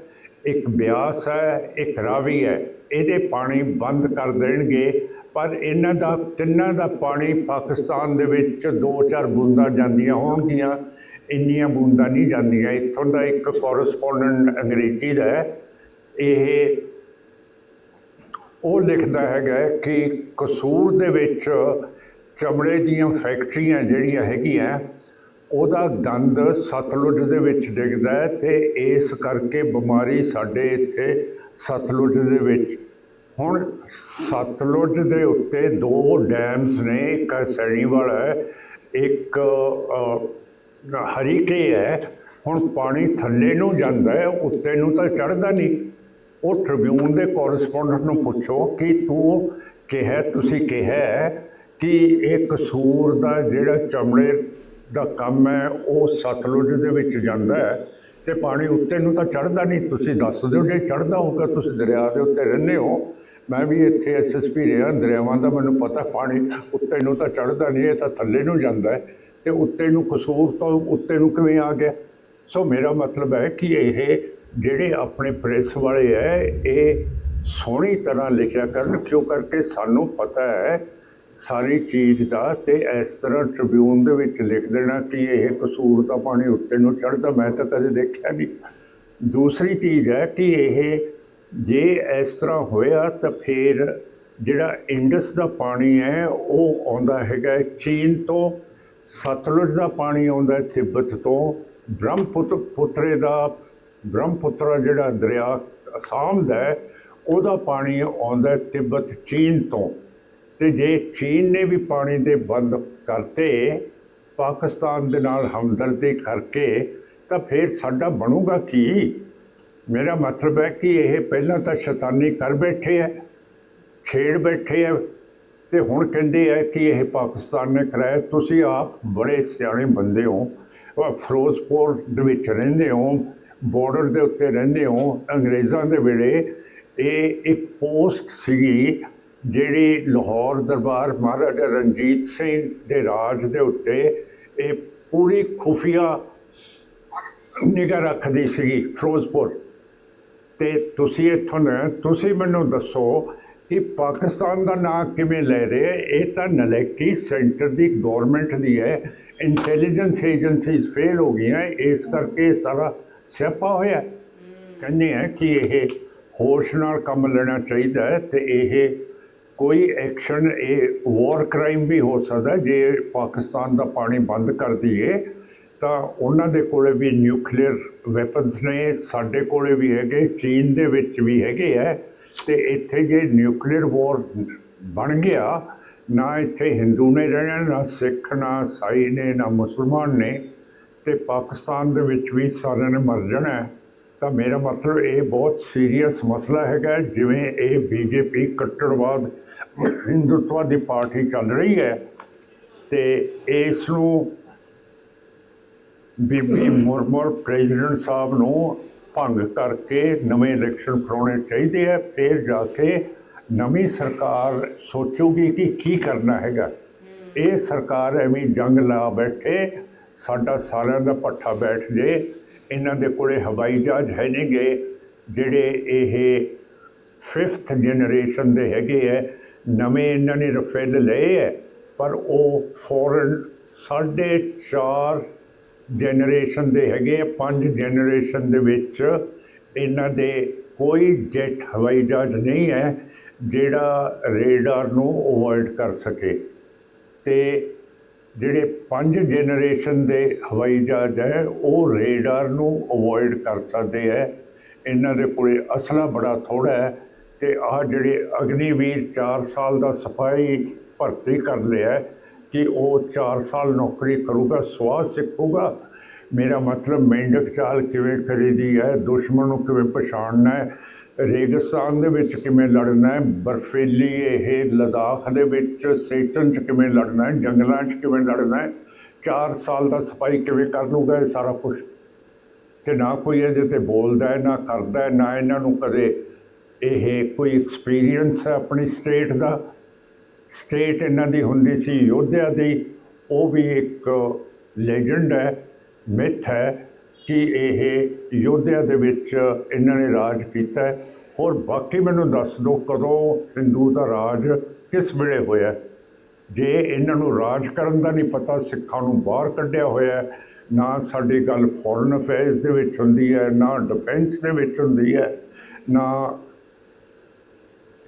ਇੱਕ ਬਿਆਸ ਹੈ ਇੱਕ ਰਾਵੀ ਹੈ ਇਹਦੇ ਪਾਣੀ ਬੰਦ ਕਰ ਦੇਣਗੇ। ਪਰ ਇਹਨਾਂ ਦਾ, ਤਿੰਨਾਂ ਦਾ ਪਾਣੀ ਪਾਕਿਸਤਾਨ ਦੇ ਵਿੱਚ ਦੋ ਚਾਰ ਬੂੰਦਾਂ ਜਾਂਦੀਆਂ ਹੋਣਗੀਆਂ। ਇੰਨੀਆਂ ਬੂੰਦਾਂ ਨਹੀਂ ਜਾਂਦੀਆਂ। ਇੱਥੋਂ ਦਾ ਇੱਕ ਕੋਰਸਪੋਂਡੈਂਟ ਅੰਗਰੇਜ਼ੀ ਦਾ ਇਹ ਉਹ ਲਿਖਦਾ ਹੈਗਾ ਕਿ ਕਸੂਰ ਦੇ ਵਿੱਚ ਚਮੜੇ ਦੀਆਂ ਫੈਕਟਰੀਆਂ ਜਿਹੜੀਆਂ ਹੈਗੀਆਂ ਉਹਦਾ ਗੰਦ ਸਤਲੁਜ ਦੇ ਵਿੱਚ ਡਿੱਗਦਾ ਹੈ ਤੇ ਇਸ ਕਰਕੇ ਬਿਮਾਰੀ ਸਾਡੇ ਇੱਥੇ ਸਤਲੁਜ ਦੇ ਵਿੱਚ। ਹੁਣ ਸਤਲੁਜ ਦੇ ਉੱਤੇ ਦੋ ਡੈਮਸ ਨੇ, ਇੱਕ ਸੈਣੀਵਾਲ ਹੈ, ਇੱਕ ਹਰੀਕੇ ਹੈ। ਹੁਣ ਪਾਣੀ ਥੱਲੇ ਨੂੰ ਜਾਂਦਾ ਹੈ, ਉੱਤੇ ਨੂੰ ਤਾਂ ਚੜ੍ਹਦਾ ਨਹੀਂ। ਉਹ ਟ੍ਰਿਬਿਊਨ ਦੇ ਕੋਰਸਪੋਂਡੈਂਟ ਨੂੰ ਪੁੱਛੋ ਕਿ ਤੂੰ ਕਿਹਾ, ਤੁਸੀਂ ਕਿਹਾ ਕਿ ਇਹ ਕਸੂਰ ਦਾ ਜਿਹੜਾ ਚਮੜੇ ਦਾ ਕੰਮ ਹੈ, ਉਹ ਸਤਲੁਜ ਦੇ ਵਿੱਚ ਜਾਂਦਾ ਹੈ ਤੇ ਪਾਣੀ ਉੱਤੇ ਨੂੰ ਤਾਂ ਚੜ੍ਹਦਾ ਨਹੀਂ। ਤੁਸੀਂ ਦੱਸ ਦਿਓ, ਜੇ ਚੜ੍ਹਦਾ ਹੋਊਗਾ, ਤੁਸੀਂ ਦਰਿਆ ਦੇ ਉੱਤੇ ਰਹਿੰਦੇ ਹੋ। ਮੈਂ ਵੀ ਇੱਥੇ ਐਸਐਸਪੀ ਰਿਹਾ, ਦਰਿਆਵਾਂ ਦਾ ਮੈਨੂੰ ਪਤਾ, ਪਾਣੀ ਉੱਤੇ ਨੂੰ ਤਾਂ ਚੜ੍ਹਦਾ ਨਹੀਂ, ਇਹ ਤਾਂ ਥੱਲੇ ਨੂੰ ਜਾਂਦਾ ਹੈ ਤੇ ਉੱਤੇ ਨੂੰ ਕਸੂਰ ਤੋਂ ਉੱਤੇ ਨੂੰ ਕਿਵੇਂ ਆ ਗਿਆ? ਸੋ ਮੇਰਾ ਮਤਲਬ ਹੈ ਕਿ ਇਹ ਜਿਹੜੇ ਆਪਣੇ ਪ੍ਰੈਸ ਵਾਲੇ ਹੈ, ਇਹ ਸੋਹਣੀ ਤਰ੍ਹਾਂ ਲਿਖਿਆ ਕਰਨ, ਕਿਉਂ ਕਰਕੇ ਸਾਨੂੰ ਪਤਾ ਹੈ ਸਾਰੀ ਚੀਜ਼ ਦਾ ਤੇ ਇਸ ਤਰ੍ਹਾਂ ਟ੍ਰਿਬਿਊਨ ਦੇ ਵਿੱਚ ਲਿਖ ਦੇਣਾ ਕਿ ਇਹ ਕਸੂਰ ਦਾ ਪਾਣੀ ਉੱਤੇ ਨੂੰ ਚੜ੍ਹਦਾ, ਮੈਂ ਤਾਂ ਕਦੇ ਦੇਖਿਆ ਨਹੀਂ। ਦੂਸਰੀ ਚੀਜ਼ ਹੈ ਕਿ ਇਹ ਜੇ ਇਸ ਤਰ੍ਹਾਂ ਹੋਇਆ ਤਾਂ ਫਿਰ ਜਿਹੜਾ ਇੰਡਸ ਦਾ ਪਾਣੀ ਹੈ, ਉਹ ਆਉਂਦਾ ਹੈਗਾ ਚੀਨ ਤੋਂ, ਸਤਲੁਜ ਦਾ ਪਾਣੀ ਆਉਂਦਾ ਤਿੱਬਤ ਤੋਂ ਬ੍ਰਹਮਪੁੱਤਰ ਪੁੱਤਰੇ ਦਾ, ਬ੍ਰਹਮਪੁੱਤਰ ਜਿਹੜਾ ਦਰਿਆ ਅਸਾਮ ਦਾ ਉਹਦਾ ਪਾਣੀ ਆਉਂਦਾ ਤਿੱਬਤ, ਚੀਨ ਤੋਂ। ਤੇ ਜੇ ਚੀਨ ਨੇ ਵੀ ਪਾਣੀ ਦੇ ਬੰਦ ਕਰਤੇ, ਪਾਕਿਸਤਾਨ ਦੇ ਨਾਲ ਹਮਦਰਦੀ ਕਰਕੇ, ਤਾਂ ਫਿਰ ਸਾਡਾ ਬਣੂਗਾ ਕੀ? ਮੇਰਾ ਮਤਲਬ ਹੈ ਕਿ ਇਹ ਪਹਿਲਾਂ ਤਾਂ ਸ਼ੈਤਾਨੀ ਕਰ ਬੈਠੇ ਹੈ ਛੇੜ ਬੈਠੇ ਹੈ ਤੇ ਹੁਣ ਕਹਿੰਦੇ ਹੈ ਕਿ ਇਹ ਪਾਕਿਸਤਾਨ ਨੇ ਕਰਾਇਆ। ਤੁਸੀਂ ਆਪ ਬੜੇ ਸਿਆਣੇ ਬੰਦੇ ਹੋ ਫਿਰੋਜ਼ਪੁਰ ਦੇ ਵਿੱਚ ਰਹਿੰਦੇ ਹੋ ਬਾਰਡਰ ਦੇ ਉੱਤੇ ਰਹਿੰਦੇ ਹੋ, ਅੰਗਰੇਜ਼ਾਂ ਦੇ ਵੇਲੇ। ਇਹ ਇੱਕ ਪੋਸਟ ਸੀਗੀ ਜਿਹੜੀ ਲਾਹੌਰ ਦਰਬਾਰ ਮਹਾਰਾਜਾ ਰਣਜੀਤ ਸਿੰਘ ਦੇ ਰਾਜ ਦੇ ਉੱਤੇ ਇਹ ਪੂਰੀ ਖੁਫੀਆ ਨਿਗਾਹ ਰੱਖਦੀ ਸੀਗੀ ਫਿਰੋਜ਼ਪੁਰ ਤੇ ਤੁਸੀਂ ਇੱਥੋਂ ਤੁਸੀਂ ਮੈਨੂੰ ਦੱਸੋ ਕਿ ਪਾਕਿਸਤਾਨ ਦਾ ਨਾਂ ਕਿਵੇਂ ਲੈ ਰਹੇ ਹੈ? ਇਹ ਤਾਂ ਨਲੇਕੀ ਸੈਂਟਰ ਦੀ ਗਵਰਨਮੈਂਟ ਦੀ ਹੈ ਇੰਟੈਲੀਜੈਂਸ ਏਜੰਸੀਜ਼ ਫੇਲ ਹੋ ਗਈਆਂ ਇਸ ਕਰਕੇ ਸਾਰਾ ਸਿਆਪਾ ਹੋਇਆ। ਕਹਿੰਦੇ ਹੈ ਕਿ ਇਹ ਹੋਸ਼ ਨਾਲ ਕੰਮ ਲੈਣਾ ਚਾਹੀਦਾ ਹੈ ਤੇ ਇਹ ਕੋਈ ਐਕਸ਼ਨ ਇਹ ਵਾਰ ਕ੍ਰਾਈਮ ਵੀ ਹੋ ਸਕਦਾ ਜੇ ਪਾਕਿਸਤਾਨ ਦਾ ਪਾਣੀ ਬੰਦ ਕਰ ਦਈਏ, ਤਾਂ ਉਹਨਾਂ ਦੇ ਕੋਲੇ ਵੀ ਨਿਊਕਲੀਅਰ ਵੈਪਨਸ ਨੇ, ਸਾਡੇ ਕੋਲੇ ਵੀ ਹੈਗੇ, ਚੀਨ ਦੇ ਵਿੱਚ ਵੀ ਹੈਗੇ ਹੈ ਤੇ ਇੱਥੇ ਜੇ ਨਿਊਕਲੀਅਰ ਵਾਰ ਬਣ ਗਿਆ, ਨਾ ਇੱਥੇ ਹਿੰਦੂ ਨੇ ਰਹਿਣਾ, ਨਾ ਸਿੱਖ, ਨਾ ਸਾਈ ਨੇ, ਨਾ ਮੁਸਲਮਾਨ ਨੇ, ਤੇ ਪਾਕਿਸਤਾਨ ਦੇ ਵਿੱਚ ਵੀ ਸਾਰਿਆਂ ਨੇ ਮਰ ਜਾਣਾ। ਤਾਂ ਮੇਰਾ ਮਤਲਬ ਇਹ ਬਹੁਤ ਸੀਰੀਅਸ ਮਸਲਾ ਹੈਗਾ ਜਿਵੇਂ ਇਹ ਬੀਜੇਪੀ ਕੱਟੜਵਾਦ ਹਿੰਦੂਤਵ ਦੀ ਪਾਰਟੀ ਚੱਲ ਰਹੀ ਹੈ ਤੇ ਇਸ ਨੂੰ ਬੀਬੀ ਮੁਰਮੁਰ ਪ੍ਰੈਜ਼ੀਡੈਂਟ ਸਾਹਿਬ ਨੂੰ ਭੰਗ ਕਰਕੇ ਨਵੇਂ ਇਲੈਕਸ਼ਨ ਕਰਾਉਣੇ ਚਾਹੀਦੇ ਹੈ, ਫਿਰ ਜਾ ਕੇ ਨਵੀਂ ਸਰਕਾਰ ਸੋਚੂਗੀ ਕਿ ਕੀ ਕਰਨਾ ਹੈਗਾ। ਇਹ ਸਰਕਾਰ ਐਵੇਂ ਜੰਗ ਲਾ ਬੈਠੇ, ਸਾਡਾ ਸਾਰਿਆਂ ਦਾ ਪੱਠਾ ਬੈਠ ਜੇ ਇਹਨਾਂ ਦੇ ਕੋਲੇ ਹਵਾਈ ਜਹਾਜ਼ ਹੈ ਨਹੀਂਗੇ ਜਿਹੜੇ ਇਹ ਫਿਫਥ ਜਨਰੇਸ਼ਨ ਦੇ ਹੈਗੇ ਹੈ ਨਵੇਂ ਇਹਨਾਂ ਨੇ ਰਫੇਲ ਲਏ ਹੈ ਪਰ ਉਹ ਫੋਰਨ ਸਾਢੇ ਚਾਰ ਜਨਰੇਸ਼ਨ ਦੇ ਹੈਗੇ ਆ, ਪੰਜ ਜਨਰੇਸ਼ਨ ਦੇ ਵਿੱਚ ਇਹਨਾਂ ਦੇ ਕੋਈ ਜੈਟ ਹਵਾਈ ਜਹਾਜ਼ ਨਹੀਂ ਹੈ ਜਿਹੜਾ ਰੇਡਾਰ ਨੂੰ ਅਵੋਇਡ ਕਰ ਸਕੇ। ਤੇ ਜਿਹੜੇ ਪੰਜ ਜਨਰੇਸ਼ਨ ਦੇ ਹਵਾਈ ਜਹਾਜ਼ ਹੈ, ਉਹ ਰੇਡਾਰ ਨੂੰ ਅਵੋਇਡ ਕਰ ਸਕਦੇ ਹੈ। ਇਹਨਾਂ ਦੇ ਕੋਲੇ ਅਸਲਾ ਬੜਾ ਥੋੜਾ ਹੈ ਤੇ ਆਹ ਜਿਹੜੇ ਅਗਨੀਵੀਰ 4 ਸਾਲ ਦਾ ਸਫ਼ਾਈ ਭਰਤੀ ਕਰ ਲਿਆ ਹੈ ਕਿ ਉਹ 4 ਸਾਲ ਨੌਕਰੀ ਕਰੂਗਾ ਸਵਾਦ ਸਿੱਖੂਗਾ। ਮੇਰਾ ਮਤਲਬ ਮੇਂਢਕ ਚਾਲ ਕਿਵੇਂ ਕਰੀਦੀ ਹੈ, ਦੁਸ਼ਮਣ ਨੂੰ ਕਿਵੇਂ ਪਛਾਣਨਾ ਹੈ ਰੇਗਿਸਤਾਨ ਦੇ ਵਿੱਚ ਕਿਵੇਂ ਲੜਨਾ ਹੈ? ਬਰਫੀਲੀ ਇਹ ਲਦਾਖ ਦੇ ਵਿੱਚ, ਸੇਚਨ ਚ ਕਿਵੇਂ ਲੜਨਾ ਹੈ? ਜੰਗਲਾਂ 'ਚ ਕਿਵੇਂ ਲੜਨਾ ਹੈ? 4 ਸਾਲ ਦਾ ਸਿਪਾਹੀ ਕਿਵੇਂ ਕਰ ਲੂਗਾ ਇਹ ਸਾਰਾ ਕੁਝ ਤੇ ਨਾ ਕੋਈ ਇਹਦੇ ਤੇ ਬੋਲਦਾ ਹੈ, ਨਾ ਕਰਦਾ ਹੈ, ਨਾ ਇਹਨਾਂ ਨੂੰ ਕਦੇ ਇਹ ਕੋਈ ਐਕਸਪੀਰੀਅੰਸ ਹੈ ਆਪਣੀ ਸਟੇਟ ਦਾ? ਸਟੇਟ ਇਹਨਾਂ ਦੀ ਹੁੰਦੀ ਸੀ ਯੋਧਿਆ ਦੀ, ਉਹ ਵੀ ਇੱਕ ਲੈਜੈਂਡ ਹੈ ਮਿਥ ਹੈ। ਕਿ ਇਹ ਯੋਧਿਆ ਦੇ ਵਿੱਚ ਇਹਨਾਂ ਨੇ ਰਾਜ ਕੀਤਾ ਹੋਰ ਬਾਕੀ ਮੈਨੂੰ ਦੱਸ ਦਿਓ ਕਦੋਂ ਹਿੰਦੂ ਦਾ ਰਾਜ ਕਿਸ ਵੇਲੇ ਹੋਇਆ ਜੇ ਇਹਨਾਂ ਨੂੰ ਰਾਜ ਕਰਨ ਦਾ ਨਹੀਂ ਪਤਾ, ਸਿੱਖਾਂ ਨੂੰ ਬਾਹਰ ਕੱਢਿਆ ਹੋਇਆ ਨਾ ਸਾਡੀ ਗੱਲ ਫੋਰਨ ਅਫੇਅਰਸ ਦੇ ਵਿੱਚ ਹੁੰਦੀ ਹੈ, ਨਾ ਡਿਫੈਂਸ ਦੇ ਵਿੱਚ ਹੁੰਦੀ ਹੈ, ਨਾ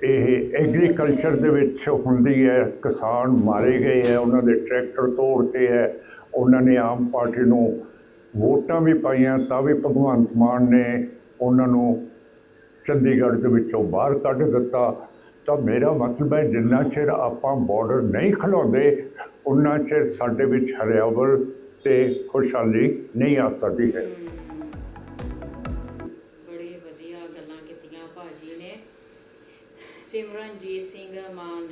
ਇਹ ਐਗਰੀਕਲਚਰ ਦੇ ਵਿੱਚ ਹੁੰਦੀ ਹੈ। ਕਿਸਾਨ ਮਾਰੇ ਗਏ ਹੈ, ਉਹਨਾਂ ਦੇ ਟਰੈਕਟਰ ਤੋੜਤੇ ਹੈ, ਉਹਨਾਂ ਨੇ ਆਮ ਪਾਰਟੀ ਨੂੰ ਵੋਟਾਂ ਵੀ ਪਾਈਆਂ, ਤਾਂ ਵੀ ਭਗਵੰਤ ਮਾਨ ਨੇ ਉਹਨਾਂ ਨੂੰ ਚੰਡੀਗੜ੍ਹ ਦੇ ਵਿੱਚੋਂ ਬਾਹਰ ਕੱਢ ਦਿੱਤਾ। ਤਾਂ ਮੇਰਾ ਮਤਲਬ ਹੈ, ਜਿੰਨਾ ਚਿਰ ਆਪਾਂ ਬਾਰਡਰ ਨਹੀਂ ਖਲਾਉਂਦੇ, ਉਨਾ ਚਿਰ ਸਾਡੇ ਵਿੱਚ ਹਰਿਆਵਲ ਤੇ ਖੁਸ਼ਹਾਲੀ ਨਹੀਂ ਆ ਸਕਦੀ ਹੈ। ਬੜੇ ਵਧੀਆ ਗੱਲਾਂ ਕੀਤੀਆਂ ਭਾਜੀ ਨੇ। ਸਿਮਰਨਜੀਤ ਸਿੰਘ ਮਾਨ।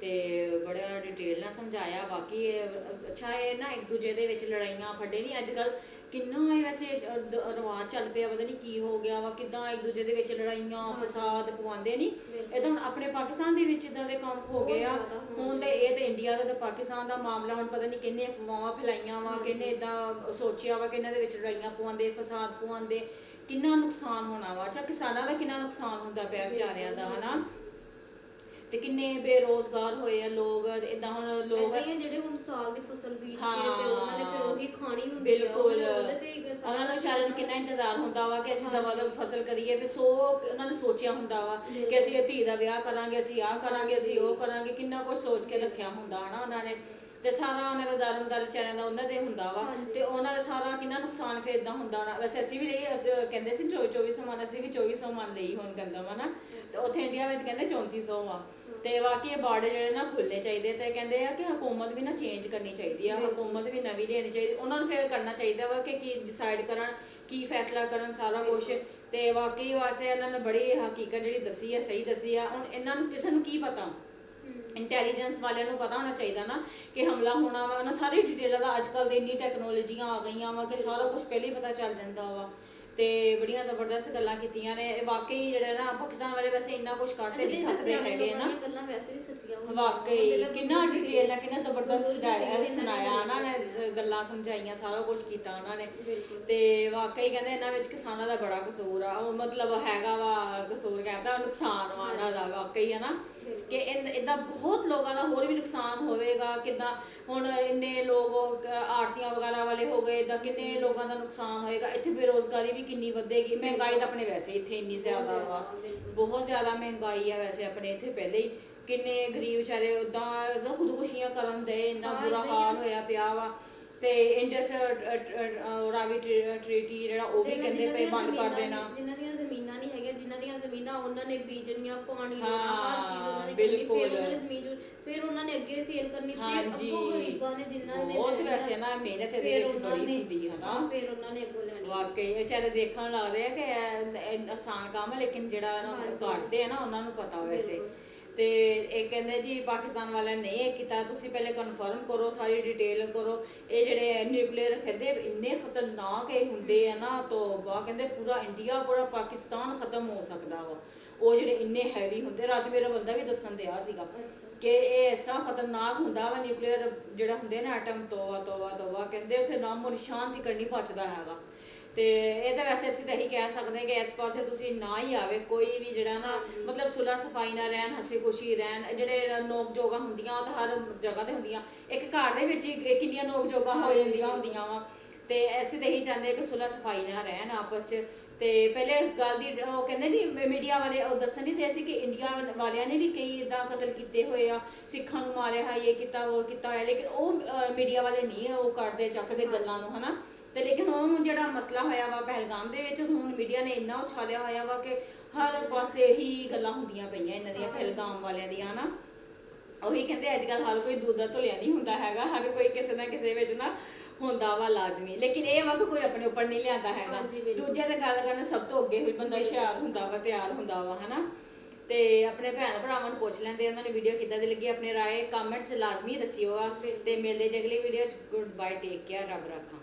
ਤੇ ਬੜਾ ਡਿਟੇਲ ਨਾਲ ਸਮਝਾਇਆ ਬਾਕੀ ਇਹ- ਅੱਛਾ ਇਹ ਨਾ ਇੱਕ ਦੂਜੇ ਦੇ ਵਿੱਚ ਲੜਾਈਆਂ ਫੱਡੇ ਨਹੀਂ ਅੱਜ ਕੱਲ ਕਿੰਨਾ ਇਹ ਵੈਸੇ ਅ, ਦ- ਰਿਵਾਜ ਚੱਲ ਪਿਆ ਪਤਾ ਨਹੀਂ ਕੀ ਹੋ ਗਿਆ ਵਾ ਕਿਦਾਂ ਇੱਕ ਦੂਜੇ ਦੇ ਵਿੱਚ ਲੜਾਈਆਂ ਫਸਾਦ ਪਵਾਉਂਦੇ ਨਹੀਂ ਇਹ ਤਾਂ ਹੁਣ ਆਪਣੇ ਪਾਕਿਸਤਾਨ ਦੇ ਵਿੱਚ ਇਦਾਂ ਦੇ ਕੰਮ ਹੋ ਬਹੁਤ ਗਏ ਆ। ਜ਼ਿਆਦਾ ਹੋਣ ਹੁਣ ਤੇ ਇਹ ਤੇ ਇੰਡੀਆ ਦਾ ਤੇ ਪਾਕਿਸਤਾਨ ਦਾ ਮਾਮਲਾ ਹੁਣ ਪਤਾ ਨਹੀਂ ਕਿੰਨੇ ਅਫਵਾਹਾਂ ਫੈਲਾਈਆਂ ਵਾ ਕਿੰਨੇ ਇਦਾਂ ਸੋਚਿਆ ਵਾ ਕਿ ਇਹਨਾਂ ਦੇ ਵਿੱਚ ਲੜਾਈਆਂ ਪਵਾਉਂਦੇ ਫਸਾਦ ਪਵਾਉਂਦੇ। ਕਿੰਨਾ ਨੁਕਸਾਨ ਹੋਣਾ ਵਾ ਅੱਛਾ ਕਿਸਾਨਾਂ ਦਾ ਕਿੰਨਾ ਨੁਕਸਾਨ ਹੁੰਦਾ ਪਿਆ ਵਿਚਾਰਿਆਂ ਦਾ ਹਨਾ? ਤੇ ਕਿੰਨੇ ਬੇਰੋਜ਼ਗਾਰ ਹੋਏ ਆ ਲੋਕ ਇਦਾਂ ਹੁਣ ਲੋਕ ਏਦਾਂ ਹੀ ਆ ਜਿਹੜੇ ਹੁਣ ਸਾਲ ਦੀ ਫਸਲ ਬੀਜ ਕੇ ਤੇ ਉਹਨਾਂ ਨੇ ਫਿਰ। ਉਹੀ ਖਾਣੀ ਹੁੰਦੀ ਆ ਬਿਲਕੁਲ। ਉਹਦੇ- ਉਹਦੇ ਤੇ ਹੀ ਸਾਰਾ ਉਹਨਾਂ ਨੂੰ ਕੁਛ ਵਿਚਾਰਿਆਂ ਨੂੰ ਕਿੰਨਾ ਇੰਤਜ਼ਾਰ ਹੁੰਦਾ ਵਾ ਕਿ ਅਸੀਂ ਦਵਾ ਦਵ ਫਸਲ ਕਰੀਏ ਫਿਰ ਸੋ ਉਹਨਾਂ ਨੇ ਸੋਚਿਆ ਹੁੰਦਾ ਵਾ ਕਿ ਅਸੀਂ ਇਹ ਧੀ ਦਾ ਵਿਆਹ ਕਰਾਂਗੇ ਅਸੀਂ ਆਹ ਕਰਾਂਗੇ ਅਸੀਂ ਉਹ ਕਰਾਂਗੇ ਕਿੰਨਾ ਕੁਝ ਸੋਚ ਕੇ ਰੱਖਿਆ ਹੁੰਦਾ ਹਨਾ ਉਹਨਾਂ ਨੇ। ਤੇ ਸਾਰਾ ਉਹਨਾਂ ਦਾ ਦਰਮਦਾਰ ਵਿਚਾਰਿਆਂ ਦਾ ਉਹਨਾਂ ਦੇ ਹੁੰਦਾ ਵਾ। ਹਾਂਜੀ। ਤੇ ਉਹਨਾਂ ਦਾ ਸਾਰਾ ਕਿੰਨਾ ਨੁਕਸਾਨ ਫਿਰ ਇਦਾਂ ਹੁੰਦਾ ਨਾ। ਵੈਸੇ ਅਸੀਂ ਵੀ ਲਈ ਅਹ ਕਹਿੰਦੇ ਸੀ 2400 ਮਨ ਅਸੀਂ ਵੀ 2400 ਮਨ ਲਈ ਹੁਣ ਗੰਦਮ ਹਨਾ ਤੇ ਉੱਥੇ ਇੰਡੀਆ ਵਿੱਚ ਕਹਿੰਦੇ 3400 ਆ ਤੇ ਵਾਕਈ ਇਹ ਬਾਰਡਰ ਜਿਹੜੇ ਨਾ ਖੁੱਲਣੇ ਚਾਹੀਦੇ ਤੇ ਕਹਿੰਦੇ ਆ ਕਿ ਹਕੂਮਤ ਵੀ ਨਾ ਚੇਂਜ ਕਰਨੀ ਚਾਹੀਦੀ ਆ। ਹਕੂਮਤ ਵੀ ਨਵੀਂ ਲੈਣੀ ਚਾਹੀਦੀ। ਉਹਨਾਂ ਨੂੰ ਫਿਰ ਕਰਨਾ ਚਾਹੀਦਾ ਵਾ ਕਿ ਕੀ ਡਿਸਾਈਡ ਕਰਨ ਕੀ ਫੈਸਲਾ ਕਰਨ ਸਾਰਾ ਕੁਝ ਤੇ ਵਾਕਈ ਵਾਸਤੇ ਇਹਨਾਂ ਨੇ ਬੜੀ ਹਕੀਕਤ ਜਿਹੜੀ ਦੱਸੀ ਆ ਸਹੀ ਦੱਸੀ ਆ। ਹੁਣ ਇਹਨਾਂ ਨੂੰ ਕਿਸੇ ਨੂੰ ਕੀ ਪਤਾ? ਇੰਟੈਲੀਜੈਂਸ ਵਾਲਿਆਂ ਨੂੰ ਪਤਾ ਹੋਣਾ ਚਾਹੀਦਾ ਨਾ ਕਿ ਹਮਲਾ ਹੋਣਾ ਵਾ ਉਹਨਾਂ ਸਾਰੀ ਡਿਟੇਲਾਂ ਦਾ ਅੱਜ ਕੱਲ ਦੇ ਇੰਨੀ ਟੈਕਨੋਲੋਜੀਆਂ ਆ ਗਈਆਂ ਵਾ ਕਿ ਸਾਰਾ ਕੁਝ ਪਹਿਲੇ ਹੀ ਪਤਾ ਚੱਲ ਜਾਂਦਾ ਵਾ। ਤੇ ਬੜੀਆਂ ਜ਼ਬਰਦਸਤ ਗੱਲਾਂ ਕੀਤੀਆਂ ਨੇ ਇਹ ਵਾਕਈ ਜਿਹੜੇ ਨਾ ਪਾਕਿਸਤਾਨ ਵਾਲੇ ਵੈਸੇ ਇੰਨਾ ਕੁਝ ਕਰ ਤੇ ਨਹੀਂ ਸਕਦੇ ਹੈਗੇ ਨਾ। ਗੱਲਾਂ ਵੈਸੇ ਵੀ ਸੱਚੀਆਂ ਹੁੰਦੀਆਂ ਵਾਕਈ ਕਿੰਨਾ ਡਿਟੇਲ ਨਾਲ। ਕਿੰਨਾ ਜ਼ਬਰਦਸਤ ਬਜ਼ੁਰਗ ਸੀਗੇ, ਡਾਇ- ਇਹਨਾਂ ਨੇ ਸੁਣਾਇਆ ਉਹਨਾਂ ਨੇ ਗੱਲਾਂ ਸਮਝਾਈਆਂ ਸਾਰਾ ਕੁਝ ਕੀਤਾ ਉਹਨਾਂ ਨੇ। ਤੇ ਵਾਕਈ ਕਹਿੰਦੇ ਇਹਨਾਂ ਵਿੱਚ ਕਿਸਾਨਾਂ ਦਾ ਬੜਾ ਕਸੂਰ ਆ ਉਹ ਮਤਲਬ ਹੈਗਾ ਵਾ ਕਸੂਰ ਕਹਿੰਦਾ ਨੁਕਸਾਨ ਵਾ ਇਹਨਾਂ ਦਾ ਵਾਕਈ ਹੈ ਨਾ। ਕਿ ਇਦਾਂ ਬਹੁਤ ਲੋਕਾਂ ਦਾ ਹੋਰ ਵੀ ਨੁਕਸਾਨ ਹੋਵੇਗਾ ਕਿਦਾਂ ਹੁਣ ਇੰਨੇ ਲੋਕ ਆਰਤੀਆਂ ਵਗੈਰਾ ਵਾਲੇ ਹੋ ਗਏ ਇਦਾਂ ਕਿੰਨੇ ਲੋਕਾਂ ਦਾ ਨੁਕਸਾਨ ਹੋਏਗਾ ਇੱਥੇ ਬੇਰੋਜ਼ਗਾਰੀ ਵੀ ਕਿੰਨੀ ਵਧੇਗੀ ਮਹਿੰਗਾਈ ਤਾਂ ਆਪਣੇ ਵੈਸੇ ਇੱਥੇ ਇੰਨੀ ਜ਼ਿਆਦਾ ਵਾ। ਬਹੁਤ ਜ਼ਿਆਦਾ ਮਹਿੰਗਾਈ ਆ ਵੈਸੇ ਆਪਣੇ ਇੱਥੇ ਪਹਿਲੇ ਹੀ। ਕਿੰਨੇ ਗਰੀਬ ਵਿਚਾਰੇ ਉਦਾਂ ਖੁਦਕੁਸ਼ੀਆਂ ਕਰਨ ਦੇ ਇੰਨਾ ਬੁਰਾ ਹਾਲ ਹੋਇਆ ਪਿਆ ਵਾ। ਤੇ ਇੰਡਸ ਰਾਵੀ ਟ੍ਰੀਟੀ ਜਿਹੜਾ ਉਹ ਵੀ ਕਹਿੰਦੇ ਪਏ ਬੰਦ ਕਰ ਦੇਣਾ ਨਹੀਂ- ਜਿਨ੍ਹਾਂ ਦੀਆਂ ਜ਼ਮੀਨਾਂ ਨਹੀਂ ਹੈਗੀਆਂ ਜਿਨ੍ਹਾਂ ਦੀਆਂ ਜ਼ਮੀਨਾਂ ਉਹਨਾਂ ਨੇ ਬੀਜਣੀਆਂ ਪਾਣੀ ਲਾਉਣਾ ਹਰ ਚੀਜ਼ ਉਹਨਾਂ ਨੇ ਕਰਨੀ। ਫਿਰ ਉਹਨਾਂ ਨੇ ਜ਼ਮੀਨ ਫਿਰ ਉਹਨਾਂ ਨੇ ਅੱਗੇ ਸੇਲ ਕਰਨੀ ਫਿਰ ਅੱਗੋਂ ਗਰੀਬਾਂ ਨੇ ਜਿਨ੍ਹਾਂ ਨੇ ਬਹੁਤ ਵੈਸੇ ਨਾ ਮਿਹਨਤ ਇਹਦੇ ਵਿੱਚ ਬੜੀ ਹੁੰਦੀ ਹੈ ਨਾ ਫਿਰ ਉਹਨਾਂ ਨੇ ਅੱਗੋਂ ਲੈਣੀ ਵਾਕਈ ਇਹ ਵਿਚਾਰੇ ਦੇਖਣ ਲੱਗਦੇ ਆ ਕਿ ਆਸਾਨ ਕੰਮ ਹੈ ਲੇਕਿਨ ਜਿਹੜਾ। ਕਰਦੇ ਆ ਨਾ ਉਹਨਾਂ ਨੂੰ ਪਤਾ ਵੈਸੇ। ਤੇ ਇਹ ਕਹਿੰਦੇ ਜੀ ਪਾਕਿਸਤਾਨ ਵਾਲਿਆਂ ਨੇ ਇਹ ਕੀਤਾ ਤੁਸੀਂ ਪਹਿਲੇ ਕਨਫਰਮ ਕਰੋ ਸਾਰੀ ਡਿਟੇਲ ਕਰੋ। ਇਹ ਜਿਹੜੇ ਨਿਊਕਲੀਅਰ ਕਹਿੰਦੇ ਇੰਨੇ ਖਤਰਨਾਕ ਇਹ ਹੁੰਦੇ ਆ ਨਾ ਤੋਬਾ ਕਹਿੰਦੇ ਪੂਰਾ ਇੰਡੀਆ ਪੂਰਾ ਪਾਕਿਸਤਾਨ ਖਤਮ ਹੋ ਸਕਦਾ ਵਾ। ਉਹ ਜਿਹੜੇ ਇੰਨੇ ਹੈਵੀ ਹੁੰਦੇ ਰਾਤ ਮੇਰਾ ਬੰਦਾ ਵੀ ਦੱਸਣ ਦਿਆ ਸੀਗਾ ਅੱਛਾ। ਕਿ ਇਹ ਐਸਾ ਖਤਰਨਾਕ ਹੁੰਦਾ ਵਾ ਨਿਊਕਲੀਅਰ ਜਿਹੜਾ ਹੁੰਦੇ ਨਾ ਐਟਮ ਤੋਬਾ ਤੋਬਾ ਤੋਬਾ ਕਹਿੰਦੇ ਉੱਥੇ ਨਾਮੋ ਨਿਸ਼ਾਨ ਤੱਕ ਨਹੀਂ ਬਚਦਾ ਹੈਗਾ। ਤੇ ਇਹ ਤਾਂ ਵੈਸੇ ਅਸੀਂ ਤਾਂ ਇਹੀ ਕਹਿ ਸਕਦੇ ਹਾਂ ਕਿ ਇਸ ਪਾਸੇ ਤੁਸੀਂ ਨਾ ਹੀ ਆਵੇ ਕੋਈ ਵੀ ਜਿਹੜਾ ਨਾ। ਮਤਲਬ ਸੁਲਾ ਸਫ਼ਾਈ ਨਾਲ ਰਹਿਣ ਹੱਸੀ ਖੁਸ਼ੀ ਰਹਿਣ ਜਿਹੜੇ ਨੋਕ ਜੋਗਾ ਹੁੰਦੀਆਂ ਉਹ ਤਾਂ ਹਰ ਜਗ੍ਹਾ ਤੇ ਹੁੰਦੀਆਂ। ਇੱਕ ਘਰ ਦੇ ਵਿੱਚ ਹੀ ਕਿੰਨੀਆਂ ਨੋਕ ਜੋਗਾ ਹੋ। ਜਾਂਦੀਆਂ ਹੁੰਦੀਆਂ ਵਾ। ਤੇ ਅਸੀਂ ਤਾਂ ਇਹੀ ਚਾਹੁੰਦੇ ਕਿ ਸੁਲਾ ਸਫ਼ਾਈ ਨਾਲ ਰਹਿਣ ਆਪਸ 'ਚ। ਤੇ ਪਹਿਲੇ ਗੱਲ ਦੀ ਉਹ ਕਹਿੰਦੇ ਨਹੀਂ ਮੀਡੀਆ ਵਾਲੇ ਉਹ ਦੱਸਣ ਨਹੀਂ ਦੇ ਸੀ ਕਿ ਇੰਡੀਆ ਵਾਲਿਆਂ ਨੇ ਵੀ ਕਈ ਇਦਾਂ ਕਤਲ ਕੀਤੇ ਹੋਏ ਆ ਸਿੱਖਾਂ ਨੂੰ ਮਾਰਿਆ ਹੈ ਇਹ ਕੀਤਾ ਉਹ ਕੀਤਾ ਹੋਇਆ ਲੇਕਿਨ ਉਹ ਮੀਡੀਆ ਵਾਲੇ ਨਹੀਂ ਉਹ ਕਰਦੇ ਚੱਕਦੇ ਗੱਲਾਂ ਨੂੰ ਹਨਾ? ਤੇ ਲੇਕਿਨ ਹੁਣ ਜਿਹੜਾ ਮਸਲਾ ਹੋਇਆ ਵਾ ਪਹਿਲਗਾਮ ਦੇ ਵਿੱਚ ਹੁਣ ਮੀਡੀਆ ਨੇ ਇੰਨਾ ਉਛਾਲਿਆ ਹੋਇਆ ਵਾ ਕਿ ਹਰ ਪਾਸੇ ਹੀ ਗੱਲਾਂ ਹੁੰਦੀਆਂ ਪਈਆਂ ਇਹਨਾਂ ਦੀਆਂ ਪਹਿਲਗਾਮ ਵਾਲਿਆਂ ਦੀਆਂ ਹਨਾ? ਉਹੀ ਕਹਿੰਦੇ ਅੱਜ ਕੱਲ ਹਰ ਕੋਈ ਦੁੱਧ ਦਾ ਧੁਲਿਆ ਨਹੀਂ ਹੁੰਦਾ ਹੈਗਾ ਹਰ ਕੋਈ ਕਿਸੇ ਨਾ ਕਿਸੇ ਵਿੱਚ ਨਾ ਹੁੰਦਾ ਵਾ ਲਾਜ਼ਮੀ। ਲੇਕਿਨ ਇਹ ਵਾ ਕਿ ਕੋਈ ਆਪਣੇ ਉੱਪਰ ਨਹੀਂ ਲਿਆਂਦਾ ਹੈਗਾ। ਹਾਂਜੀ, ਬਿਲਕੁਲ। ਦੂਜੇ ਤੇ ਗੱਲ ਕਰਨ ਸਭ ਤੋਂ ਅੱਗੇ ਹੋਈ ਬੰਦਾ ਹੁਸ਼ਿਆਰ ਹੁੰਦਾ ਵਾ ਤਿਆਰ ਹੁੰਦਾ ਵਾ ਹਨਾ? ਤੇ ਆਪਣੇ ਭੈਣ ਭਰਾਵਾਂ ਨੂੰ ਪੁੱਛ ਲੈਂਦੇ ਉਹਨਾਂ ਨੇ ਵੀਡੀਓ ਕਿੱਦਾਂ ਦੀ ਲੱਗੀ ਆਪਣੇ ਰਾਏ ਕਮੈਂਟਸ ਲਾਜ਼ਮੀ ਦੱਸਿਓ ਆ। ਤੇ ਮਿਲਦੇ ਜੇ ਅਗਲੀ ਵੀਡੀਓ ਚ। ਗੁੱਡ ਬਾਏ ਟੇਕ ਕੇਅਰ ਰੱਬ ਰੱਖਾਂ।